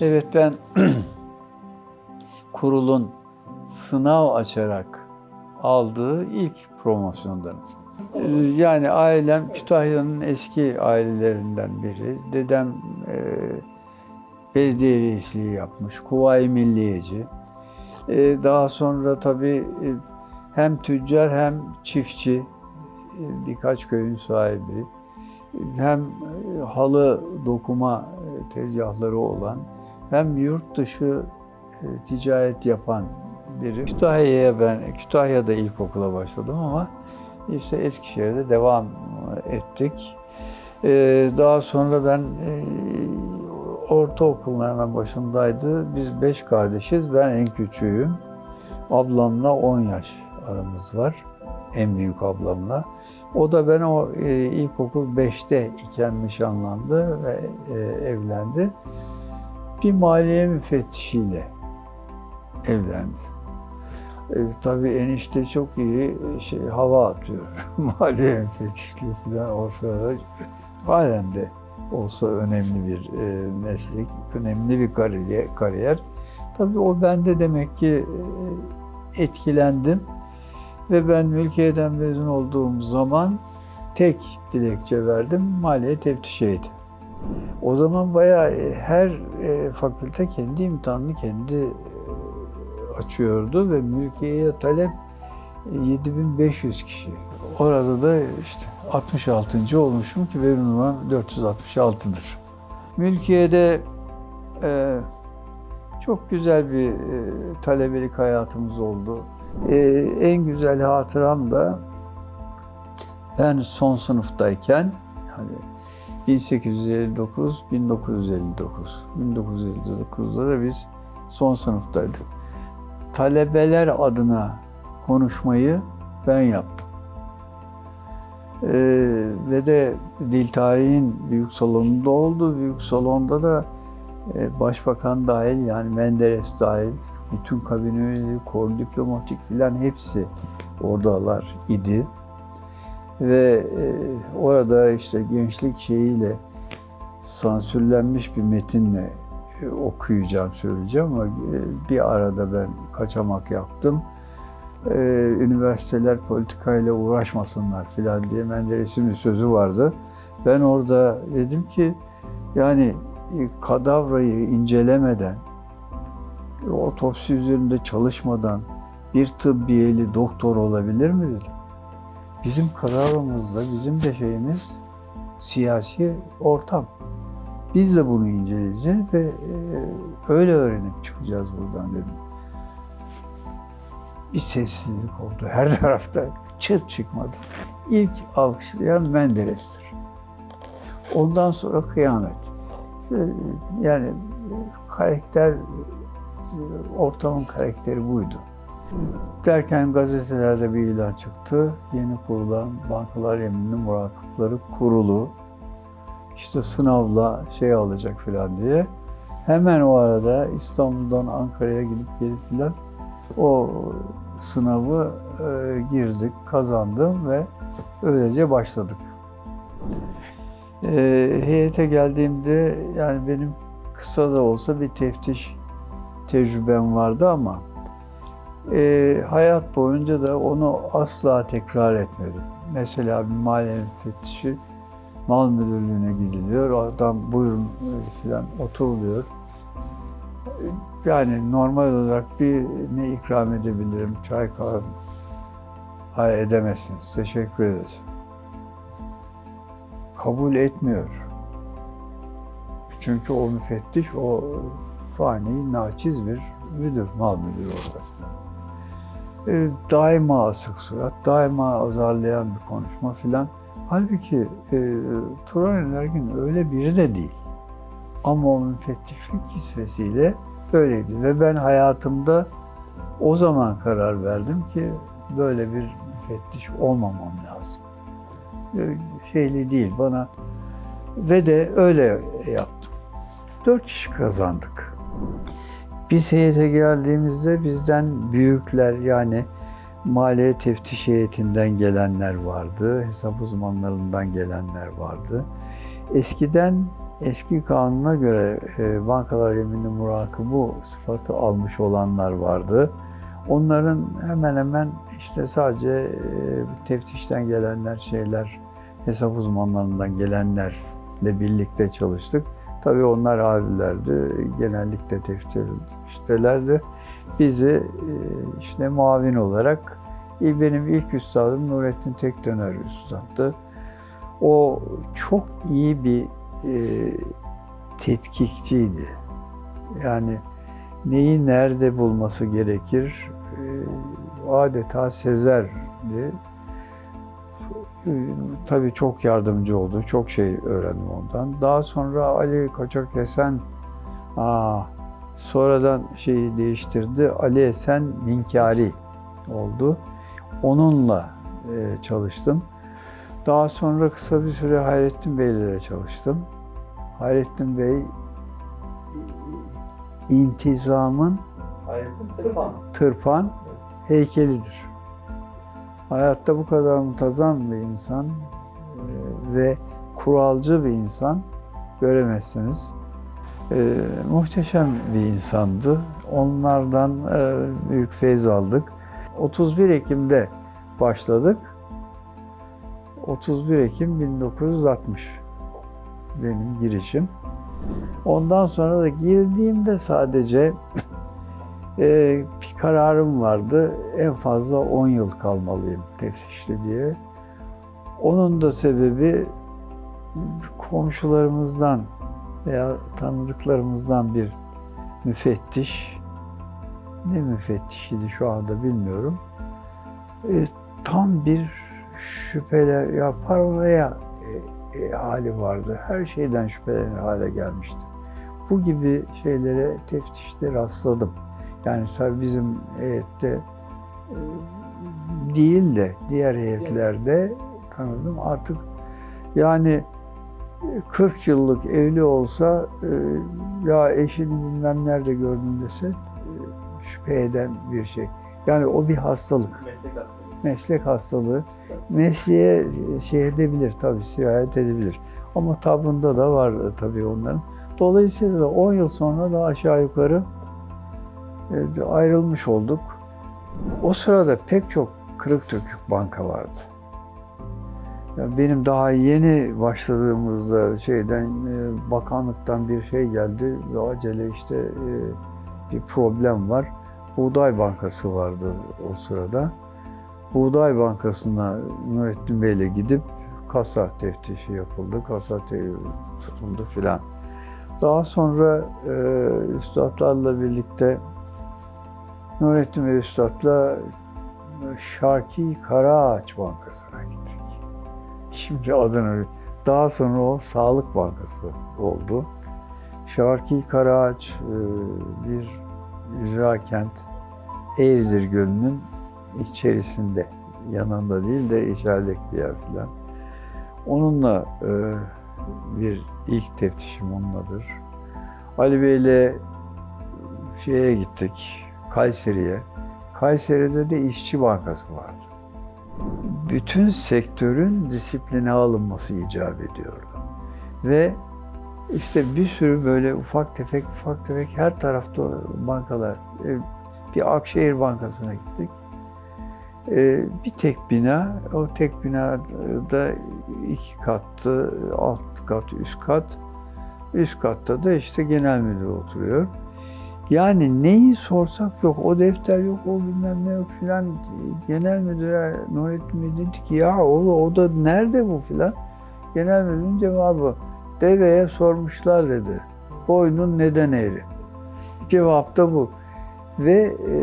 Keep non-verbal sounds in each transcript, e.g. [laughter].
Evet ben [clears throat] kurulun sınav açarak aldığı ilk promosyondanım. Yani ailem Kütahya'nın eski ailelerinden biri. Dedem e, belediye reisliği yapmış, Kuvayi Milliyeci. E, daha sonra tabii e, hem tüccar hem çiftçi, e, birkaç köyün sahibi, hem e, halı dokuma e, tezgahları olan, hem yurt dışı e, ticaret yapan biri. Kütahya'ya ben, Kütahya'da ilkokula başladım ama işte Eskişehir'de devam ettik. E, Daha sonra ben e, ortaokulun hemen başındaydı. Biz beş kardeşiz, ben en küçüğüm. Ablamla 10 yaş aramız var, en büyük ablamla. O da ben o e, ilkokul 5'te iken nişanlandı ve e, evlendi. Bir maliye müfettişiyle evlendi. E, tabii enişte çok iyi şey, hava atıyor. [laughs] maliye müfettişliği falan o sırada halen de olsa önemli bir e, meslek, önemli bir kariyer. kariyer. Tabii o bende demek ki e, etkilendim. Ve ben mülkiyeden mezun olduğum zaman tek dilekçe verdim, maliye teftişiydi. O zaman bayağı e, her e, fakülte kendi imtihanını kendi e, açıyordu ve mülkiyeye talep e, 7500 kişi. Orada da işte 66. olmuşum ki benim numaram 466'dır. Mülkiye'de e, çok güzel bir e, talebelik hayatımız oldu. E, en güzel hatıram da ben son sınıftayken yani 1859 1959 1959'da da biz son sınıftaydık. Talebeler adına konuşmayı ben yaptım. Ee, ve de dil tarihin büyük salonunda oldu. Büyük salonda da e, başbakan dahil yani Menderes dahil bütün kabine üyeleri, kor diplomatik filan hepsi oradalar idi. Ve e, orada işte gençlik şeyiyle sansürlenmiş bir metinle e, okuyacağım, söyleyeceğim ama e, bir arada ben kaçamak yaptım. E, üniversiteler politikayla uğraşmasınlar filan diye Menderes'in bir sözü vardı. Ben orada dedim ki yani e, kadavrayı incelemeden, otopsi üzerinde çalışmadan bir tıbbiyeli doktor olabilir mi dedim. Bizim kararımızda, bizim de şeyimiz siyasi ortam. Biz de bunu inceleyeceğiz ve e, öyle öğrenip çıkacağız buradan dedim. Bir sessizlik oldu her [laughs] tarafta. Çıt çıkmadı. İlk alkışlayan Menderes'tir. Ondan sonra kıyamet. İşte, Yani karakter, ortamın karakteri buydu. Derken gazetelerde bir ilan çıktı. Yeni kurulan Bankalar Yeminli Murakipleri Kurulu işte sınavla şey alacak filan diye. Hemen o arada İstanbul'dan Ankara'ya gidip gelip filan o sınavı e, girdik, kazandım ve öylece başladık. E, heyete geldiğimde yani benim kısa da olsa bir teftiş tecrübem vardı ama e, hayat boyunca da onu asla tekrar etmedim. Mesela bir maliye müfettişi mal müdürlüğüne gidiliyor. Adam buyurun filan oturuluyor. Yani normal olarak bir ne ikram edebilirim? Çay kahve. Hayır edemezsiniz. Teşekkür ederiz. Kabul etmiyor. Çünkü o müfettiş, o fani, naçiz bir müdür, mal müdürü orada. E, daima asık surat, daima azarlayan bir konuşma filan. Halbuki e, Turan Ergin öyle biri de değil. Ama o müfettişlik kisvesiyle öyleydi. Ve ben hayatımda o zaman karar verdim ki böyle bir müfettiş olmamam lazım. E, şeyli değil bana. Ve de öyle yaptım. Dört kişi kazandık. Biz heyete geldiğimizde bizden büyükler yani maliye teftiş heyetinden gelenler vardı, hesap uzmanlarından gelenler vardı. Eskiden Eski kanuna göre e, bankalar yeminli bu sıfatı almış olanlar vardı. Onların hemen hemen işte sadece e, teftişten gelenler şeyler, hesap uzmanlarından gelenlerle birlikte çalıştık. Tabii onlar abilerdi, genellikle teftiştelerdi. Bizi e, işte muavin olarak e, benim ilk üstadım Nurettin Tekdöner üstattı. O çok iyi bir e, tetkikçiydi. Yani neyi nerede bulması gerekir e, adeta sezerdi. E, tabii çok yardımcı oldu. Çok şey öğrendim ondan. Daha sonra Ali Koçak Esen aa, sonradan şeyi değiştirdi. Ali Esen Minkari oldu. Onunla e, çalıştım. Daha sonra kısa bir süre Hayrettin Bey ile çalıştım. Hayrettin Bey intizamın Hayrettin Tırpan. tırpan heykelidir. Hayatta bu kadar muntazam bir insan e, ve kuralcı bir insan göremezsiniz. E, muhteşem bir insandı. Onlardan e, büyük feyz aldık. 31 Ekim'de başladık. 31 Ekim 1960 benim girişim. Ondan sonra da girdiğimde sadece e, bir kararım vardı. En fazla 10 yıl kalmalıyım teftişte diye. Onun da sebebi komşularımızdan veya tanıdıklarımızdan bir müfettiş, ne müfettişiydi şu anda bilmiyorum. E, tam bir şüphele, ya paranoya e, e, hali vardı. Her şeyden şüphelenir hale gelmişti. Bu gibi şeylere teftişte rastladım. Yani sadece bizim heyette e, değil de diğer heyetlerde tanıdım. Artık yani 40 yıllık evli olsa e, ya eşini bilmem nerede gördüm dese e, şüphe eden bir şey. Yani o bir hastalık Meslek hastalığı. meslek hastalığı mesleğe şey edebilir tabii sirayet edebilir. Ama tavrında da var tabii onların. Dolayısıyla da 10 yıl sonra da aşağı yukarı e, ayrılmış olduk. O sırada pek çok kırık dökük banka vardı. Benim daha yeni başladığımızda şeyden e, bakanlıktan bir şey geldi ve acele işte e, bir problem var. Buğday Bankası vardı o sırada. Buğday Bankası'na Nurettin Bey'le gidip kasa teftişi yapıldı. Kasa tutuldu filan. Daha sonra e, üstadlarla birlikte Nurettin Bey Üstad'la Şarki Karaağaç Bankası'na gittik. Şimdi adını daha sonra o Sağlık Bankası oldu. Şarki Karaağaç e, bir icra kent Eğridir Gölü'nün içerisinde, yanında değil de içerideki bir yer filan. Onunla e, bir ilk teftişim onunladır. Ali Bey'le şeye gittik, Kayseri'ye. Kayseri'de de İşçi Bankası vardı. Bütün sektörün disipline alınması icap ediyordu. Ve işte bir sürü böyle ufak tefek ufak tefek her tarafta bankalar. E, Bir Akşehir Bankası'na gittik. E, Bir tek bina, o tek binada iki kattı, alt kat, üst kat. Üst katta da işte genel müdür oturuyor. Yani neyi sorsak yok, o defter yok, o bilmem ne yok filan. Genel müdüre Nurettin Bey dedi ki ya o, o da nerede bu filan. Genel müdürün cevabı deveye sormuşlar dedi. Boynun neden eğri? Cevap da bu. Ve e,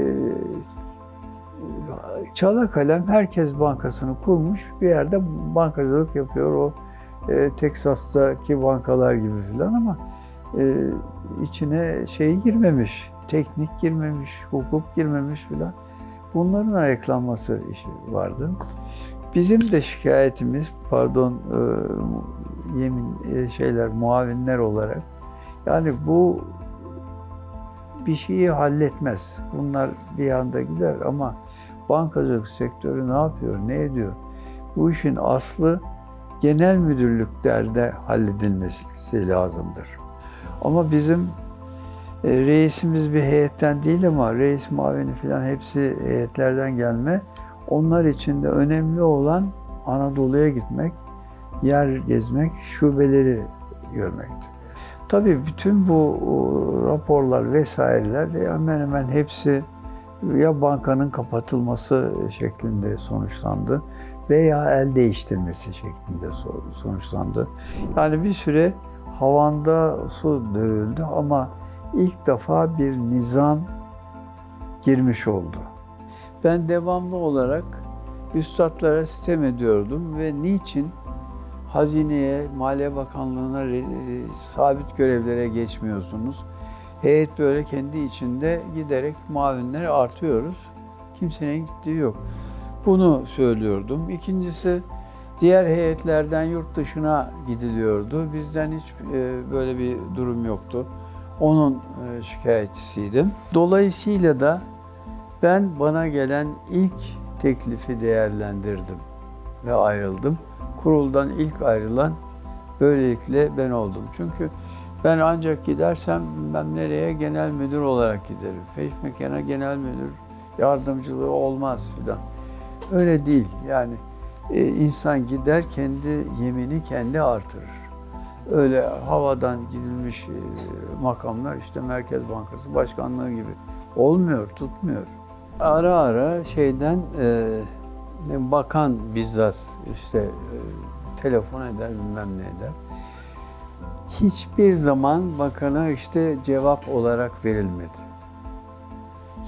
çala kalem herkes bankasını kurmuş. Bir yerde bankacılık yapıyor o e, Teksas'taki bankalar gibi filan ama e, içine şey girmemiş, teknik girmemiş, hukuk girmemiş filan. Bunların ayaklanması işi vardı. Bizim de şikayetimiz, pardon e, yemin e, şeyler, muavinler olarak yani bu bir şeyi halletmez. Bunlar bir anda gider ama bankacılık sektörü ne yapıyor, ne ediyor? Bu işin aslı genel müdürlüklerde halledilmesi lazımdır. Ama bizim e, reisimiz bir heyetten değil ama reis mavini falan hepsi heyetlerden gelme. Onlar için de önemli olan Anadolu'ya gitmek, yer gezmek, şubeleri görmekti. Tabii bütün bu raporlar vesaireler hemen hemen hepsi ya bankanın kapatılması şeklinde sonuçlandı veya el değiştirmesi şeklinde so- sonuçlandı. Yani bir süre havanda su dövüldü ama ilk defa bir nizam girmiş oldu. Ben devamlı olarak üstadlara sitem ediyordum ve niçin hazineye, Maliye Bakanlığı'na re- sabit görevlere geçmiyorsunuz? Heyet böyle kendi içinde giderek muavinleri artıyoruz. Kimsenin gittiği yok. Bunu söylüyordum. İkincisi diğer heyetlerden yurt dışına gidiliyordu. Bizden hiç e, böyle bir durum yoktu. Onun e, şikayetçisiydim. Dolayısıyla da ben bana gelen ilk teklifi değerlendirdim ve ayrıldım. Kuruldan ilk ayrılan böylelikle ben oldum. Çünkü ben ancak gidersem ben nereye genel müdür olarak giderim. Peşmekana genel müdür yardımcılığı olmaz filan. Öyle değil yani e, insan gider kendi yemini kendi artırır. Öyle havadan gidilmiş e, makamlar işte Merkez Bankası Başkanlığı gibi olmuyor, tutmuyor. Ara ara şeyden e, bakan bizzat işte e, telefon eder bilmem ne eder. Hiçbir zaman bakana işte cevap olarak verilmedi.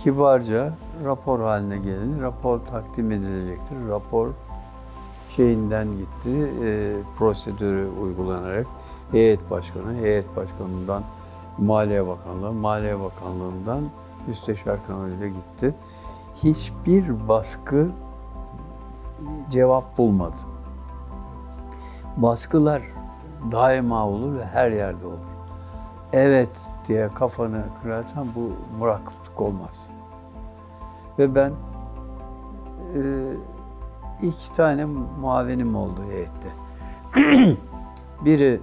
Kibarca rapor haline gelir, rapor takdim edilecektir. Rapor şeyinden gitti, e, prosedürü uygulanarak heyet başkanı, heyet başkanından Maliye Bakanlığı, Maliye Bakanlığından Müsteşar Kanalıyla gitti. Hiçbir baskı cevap bulmadı. Baskılar daima olur ve her yerde olur. Evet diye kafanı kırarsan bu murakıplık olmaz. Ve ben e, iki tane muavinim oldu heyette. [clears throat] biri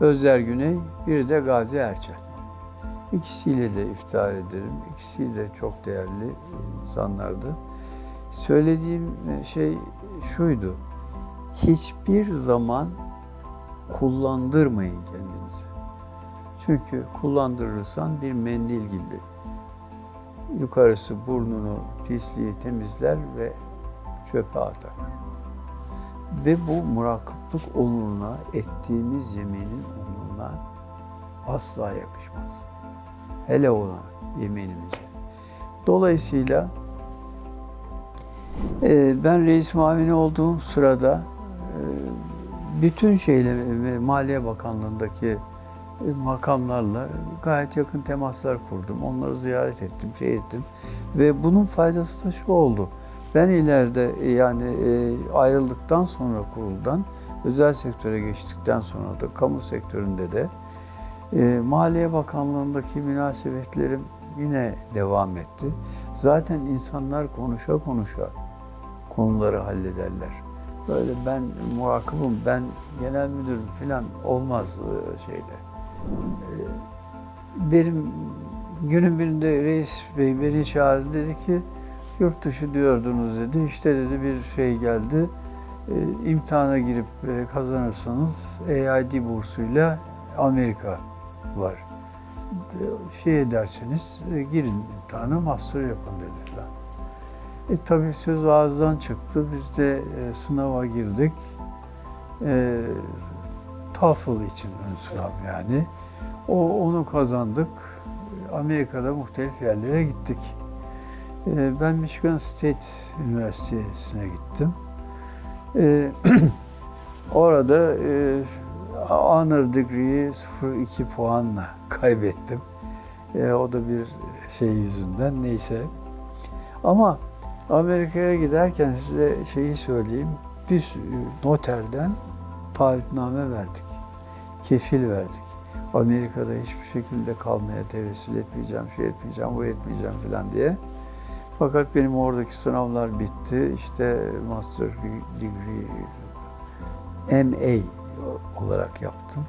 Özler Güney, biri de Gazi Erçel. İkisiyle de iftihar ederim. İkisi de çok değerli insanlardı. Söylediğim şey şuydu. Hiçbir zaman kullandırmayın kendinizi. Çünkü kullandırırsan bir mendil gibi yukarısı burnunu, pisliği temizler ve çöpe atar. Ve bu murakıplık onuruna, ettiğimiz yeminin onuruna asla yakışmaz. Hele ona yeminimize. Dolayısıyla e, ben reis mavini olduğum sırada e, bütün şeyle Maliye Bakanlığı'ndaki e, makamlarla gayet yakın temaslar kurdum. Onları ziyaret ettim, şey ettim. Ve bunun faydası da şu oldu. Ben ileride e, yani e, ayrıldıktan sonra kuruldan özel sektöre geçtikten sonra da kamu sektöründe de e, Maliye Bakanlığı'ndaki münasebetlerim yine devam etti. Zaten insanlar konuşa konuşa konuları hallederler. Böyle ben murakibim, ben genel müdürüm falan olmaz şeyde. Benim günün birinde reis bey beni çağırdı dedi ki yurt dışı diyordunuz dedi. İşte dedi bir şey geldi. E, imtihana girip e, kazanırsanız AID bursuyla Amerika var. E, Şey ederseniz e, girin imtihana master yapın dedi falan. E tabii söz ağızdan çıktı. Biz de e, sınava girdik. E, TOEFL için ön sınav yani. O onu kazandık. Amerika'da muhtelif yerlere gittik. E, ben Michigan State Üniversitesi'ne gittim. E, [clears throat] orada e, honor degree'yi 0.2 puanla [laughs] kaybettim. E, o da bir şey yüzünden neyse. Ama Amerika'ya giderken size şeyi söyleyeyim. Biz noterden taahhütname verdik. Kefil verdik. Amerika'da hiçbir şekilde kalmaya tevessül etmeyeceğim, şey etmeyeceğim, bu etmeyeceğim falan diye. Fakat benim oradaki sınavlar bitti. İşte master degree MA olarak yaptım.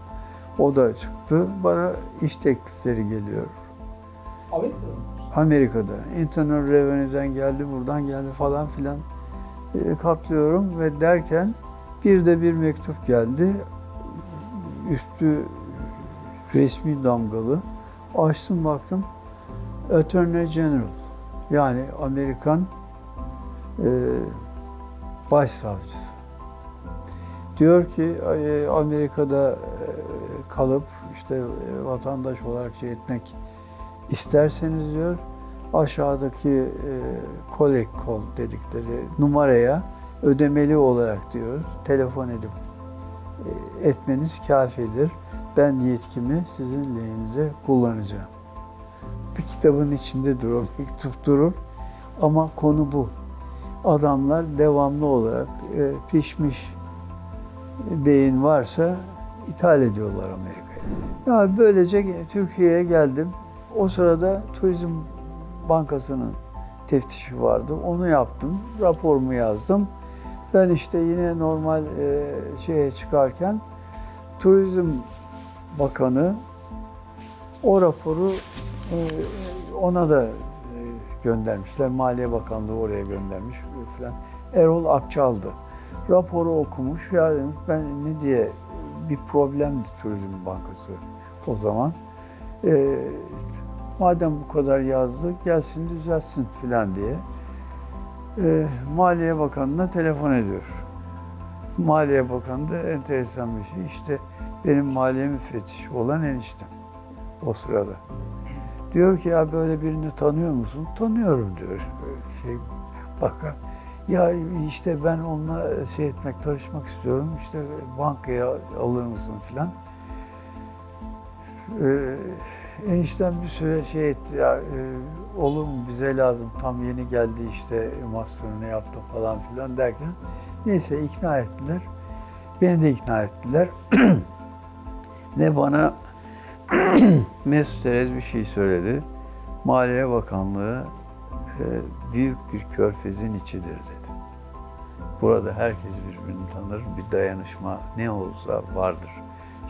O da çıktı. Bana iş teklifleri geliyor. Amerika'da mı? Amerika'da. Internal Revenue'den geldi, buradan geldi falan filan e, katlıyorum ve derken bir de bir mektup geldi. Üstü resmi damgalı. Açtım baktım. Attorney General yani Amerikan e, başsavcısı. Diyor ki e, Amerika'da e, kalıp işte e, vatandaş olarak şey etmek isterseniz diyor aşağıdaki e, collect call dedikleri numaraya ödemeli olarak diyor telefon edip e, etmeniz kafidir. Ben yetkimi sizin lehinize kullanacağım. Bir kitabın içinde durur, mektup [laughs] durur ama konu bu. Adamlar devamlı olarak e, pişmiş beyin varsa ithal ediyorlar Amerika'ya. Ya böylece Türkiye'ye geldim. O sırada Turizm Bankası'nın teftişi vardı. Onu yaptım. Raporumu yazdım. Ben işte yine normal e, şeye çıkarken Turizm Bakanı o raporu ona da e, göndermişler. Maliye Bakanlığı oraya göndermiş falan. Erol Akçal'dı. Raporu okumuş. Ya ben ne diye bir problemdi Turizm Bankası o zaman. E, madem bu kadar yazdı gelsin düzeltsin filan diye. E, Maliye Bakanı'na telefon ediyor. [laughs] Maliye Bakanı da enteresan bir şey. İşte benim maliye müfettişi olan eniştem o sırada. Diyor ki ya böyle birini tanıyor musun? Tanıyorum diyor. Şey bakan. Ya işte ben onunla şey etmek, tanışmak istiyorum. İşte bankaya alır mısın filan. Ee, enişten bir süre şey etti ya e, olur mu bize lazım tam yeni geldi işte master'ını yaptı falan filan derken neyse ikna ettiler. Beni de ikna ettiler. [clears throat] Ve bana [clears throat] Mesut Erez bir şey söyledi. Maliye Bakanlığı e, büyük bir körfezin içidir dedi. Burada herkes birbirini tanır, bir dayanışma ne olsa vardır.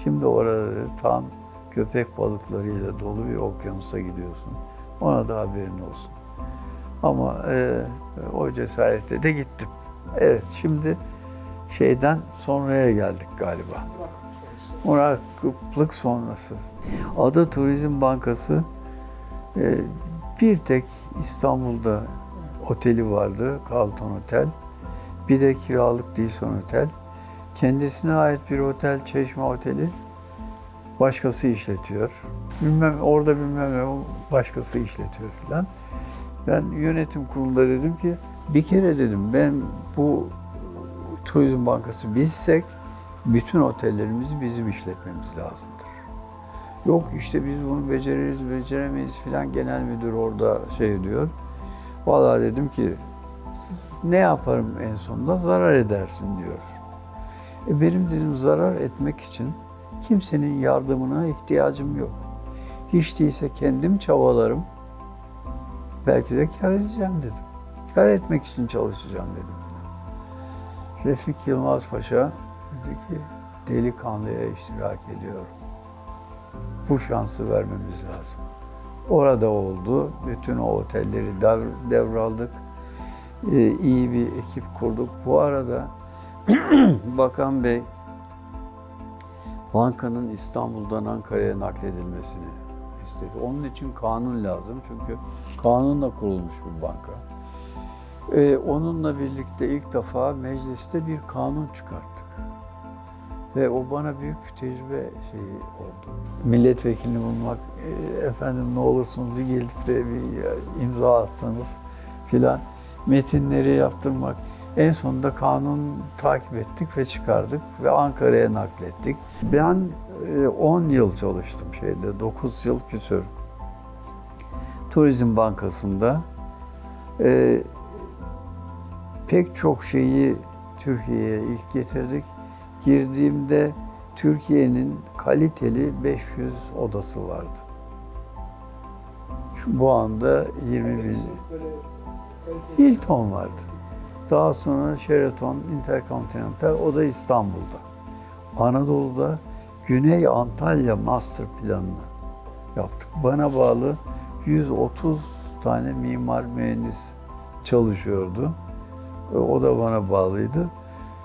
Şimdi orada tam köpek balıklarıyla dolu bir okyanusa gidiyorsun. Ona da haberin olsun. Ama e, o cesarette de gittim. Evet, şimdi şeyden sonraya geldik galiba. Muraklık sonrası. Ada Turizm Bankası e, bir tek İstanbul'da oteli vardı, Carlton Otel. Bir de kiralık Dilson Otel. Kendisine ait bir otel, Çeşme Oteli başkası işletiyor. Bilmem orada bilmem ne başkası işletiyor filan. Ben yönetim kurulunda dedim ki bir kere dedim ben bu Turizm Bankası bizsek bütün otellerimizi bizim işletmemiz lazımdır. Yok işte biz bunu beceririz, beceremeyiz filan genel müdür orada şey diyor. Vallahi dedim ki "Siz ne yaparım en sonunda zarar edersin diyor. E benim dedim zarar etmek için kimsenin yardımına ihtiyacım yok. Hiç değilse kendim çabalarım. Belki de kar edeceğim dedim. Kar etmek için çalışacağım dedim. Refik Yılmaz Paşa dedi ki delikanlıya iştirak ediyorum. Bu şansı vermemiz lazım. Orada oldu. Bütün o otelleri dev- devraldık. Ee, iyi bir ekip kurduk. Bu arada [clears throat] Bakan Bey bankanın İstanbul'dan Ankara'ya nakledilmesini istedi. Onun için kanun lazım çünkü kanunla kurulmuş bir banka. Ee, onunla birlikte ilk defa mecliste bir kanun çıkarttık. Ve o bana büyük tecrübe şeyi oldu. Milletvekilini bulmak, e, efendim ne olursunuz bir gelip de bir e, imza atsanız filan. Metinleri yaptırmak. En sonunda kanun takip ettik ve çıkardık ve Ankara'ya naklettik. Ben e, 10 yıl çalıştım şeyde, 9 yıl küsür. Turizm Bankası'nda e, pek çok şeyi Türkiye'ye ilk getirdik. Girdiğimde Türkiye'nin kaliteli 500 odası vardı. Şu bu anda 20 bin. Hilton vardı. Daha sonra Sheraton, Intercontinental, o da İstanbul'da. Anadolu'da Güney Antalya Master Planı'nı yaptık. Bana bağlı 130 tane mimar mühendis çalışıyordu. E, O da bana bağlıydı.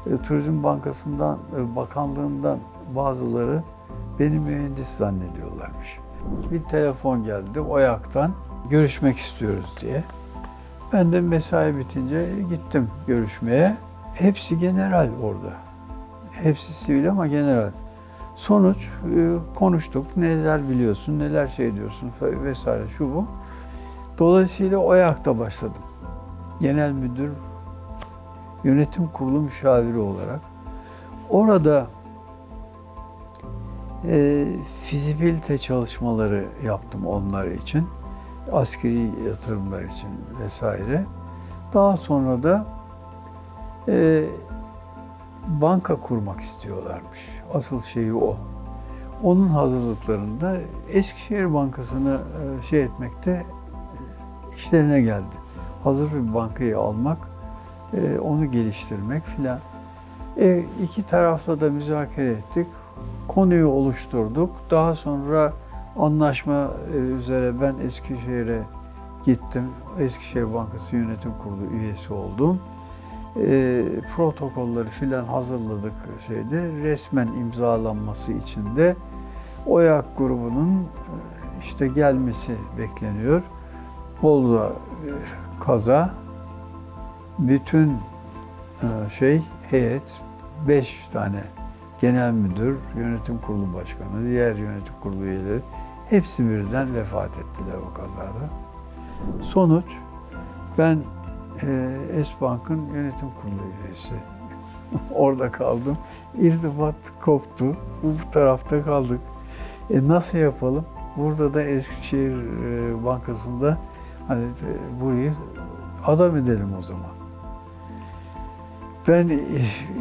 E, Turizm Bankası'ndan, e, bakanlığından bazıları beni mühendis zannediyorlarmış. Bir telefon geldi OYAK'tan görüşmek istiyoruz diye. Ben de mesai bitince gittim görüşmeye. Hepsi general orada. Hepsi sivil ama general. Sonuç e, konuştuk. Neler biliyorsun, neler şey diyorsun vesaire şu bu. Dolayısıyla OYAK'ta başladım. Genel müdür, yönetim kurulu müşaviri olarak. Orada e, fizibilite çalışmaları yaptım onlar için. Askeri yatırımlar için vesaire. Daha sonra da e, banka kurmak istiyorlarmış. Asıl şeyi o. Onun hazırlıklarında Eskişehir Bankası'nı e, şey etmekte e, işlerine geldi. Hazır bir bankayı almak, e, onu geliştirmek filan. E, iki tarafla da müzakere ettik. Konuyu oluşturduk. Daha sonra anlaşma e, üzere ben Eskişehir'e gittim. Eskişehir Bankası Yönetim Kurulu üyesi oldum. E, protokolleri filan hazırladık şeyde. Resmen imzalanması için de OYAK grubunun e, işte gelmesi bekleniyor. Bolu'da e, kaza. Bütün e, şey heyet beş tane genel müdür, yönetim kurulu başkanı, diğer yönetim kurulu üyeleri hepsi birden vefat ettiler o kazada. Sonuç ben e, Esbank'ın yönetim kurulu üyesi. [laughs] Orada kaldım. İrtibat koptu. Bu tarafta kaldık. E nasıl yapalım? Burada da Eskişehir e, Bankası'nda hani e, burayı adam edelim o zaman. Ben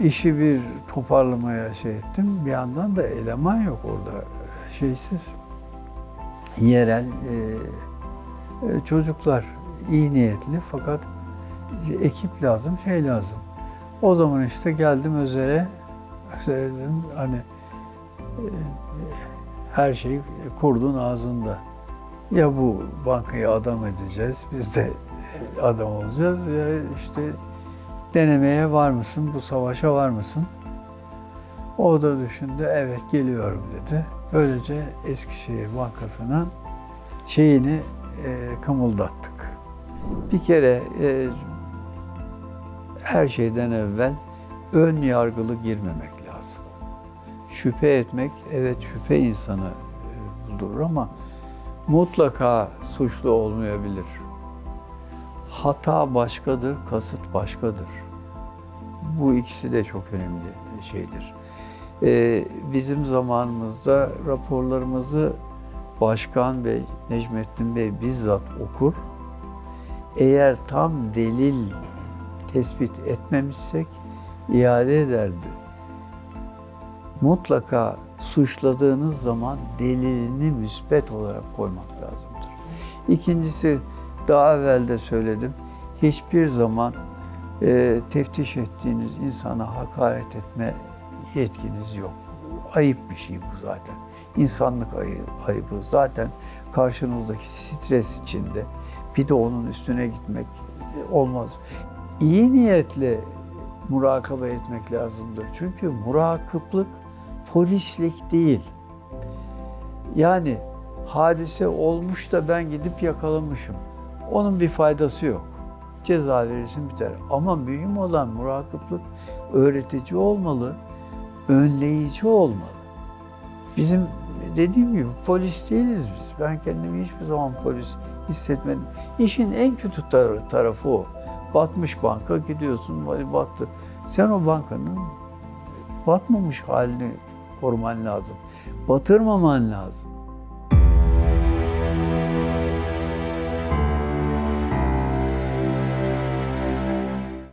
işi bir toparlamaya şey ettim. Bir yandan da eleman yok orada. Şeysiz. Yerel e, e, çocuklar iyi niyetli fakat ekip lazım, şey lazım. O zaman işte geldim Özer'e söyledim hani e, her şey kurdun ağzında. Ya bu bankayı adam edeceğiz, biz de adam olacağız ya işte denemeye var mısın, bu savaşa var mısın? O da düşündü, evet geliyorum dedi. Böylece Eskişehir Bankası'nın şeyini e, kımıldattık. Bir kere e, her şeyden evvel ön yargılı girmemek lazım. Şüphe etmek, evet şüphe insanı e, buldurur ama mutlaka suçlu olmayabilir. Hata başkadır, kasıt başkadır. Bu ikisi de çok önemli şeydir. Ee, bizim zamanımızda raporlarımızı Başkan Bey, Necmettin Bey bizzat okur. Eğer tam delil tespit etmemişsek iade ederdi. Mutlaka suçladığınız zaman delilini müspet olarak koymak lazımdır. İkincisi daha evvel de söyledim. Hiçbir zaman e, teftiş ettiğiniz insana hakaret etme yetkiniz yok. Ayıp bir şey bu zaten. İnsanlık ayı, ayıbı. Zaten karşınızdaki stres içinde bir de onun üstüne gitmek olmaz. İyi niyetle murakabe etmek lazımdır. Çünkü murakıplık polislik değil. Yani hadise olmuş da ben gidip yakalamışım. Onun bir faydası yok. Ceza verirsin biter. Ama mühim olan murakıplık öğretici olmalı, önleyici olmalı. Bizim dediğim gibi polis değiliz biz. Ben kendimi hiçbir zaman polis hissetmedim. İşin en kötü tar- tarafı o. Batmış banka gidiyorsun, battı. Sen o bankanın batmamış halini koruman lazım. Batırmaman lazım.